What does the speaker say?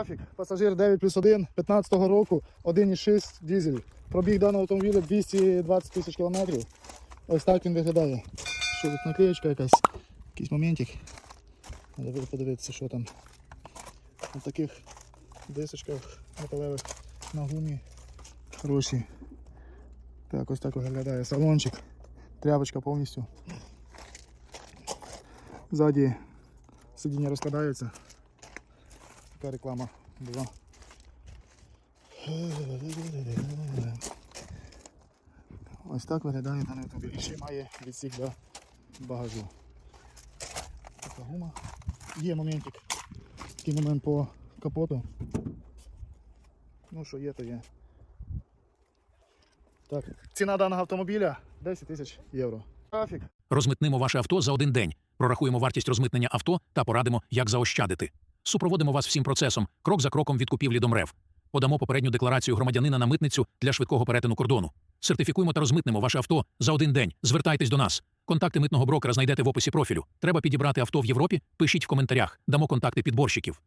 Трафік, пасажир 9 плюс 1, 15 року, 1,6 дізель. Пробіг даного автомобіля 220 тисяч кілометрів. Ось так він виглядає. Що тут наклеєчка якась, якийсь моментик. Треба подивитися, що там. На таких дисочках металевих на гумі. Хороші. Так, ось так виглядає салончик. Тряпочка повністю. Ззаді сидіння розкладаються. Така реклама була. Ось так виглядає даний автомобіль. Ще має відсік до багажу. Така гума. Є моментик. Такий момент по капоту. Ну що є, то є. Так. Ціна даного автомобіля 10 тисяч євро. Розмитнимо ваше авто за один день. Прорахуємо вартість розмитнення авто та порадимо, як заощадити. Супроводимо вас всім процесом, крок за кроком від купівлі до МРЕВ. Подамо попередню декларацію громадянина на митницю для швидкого перетину кордону. Сертифікуємо та розмитнемо ваше авто за один день. Звертайтесь до нас. Контакти митного брокера знайдете в описі профілю. Треба підібрати авто в Європі? Пишіть в коментарях. Дамо контакти підборщиків.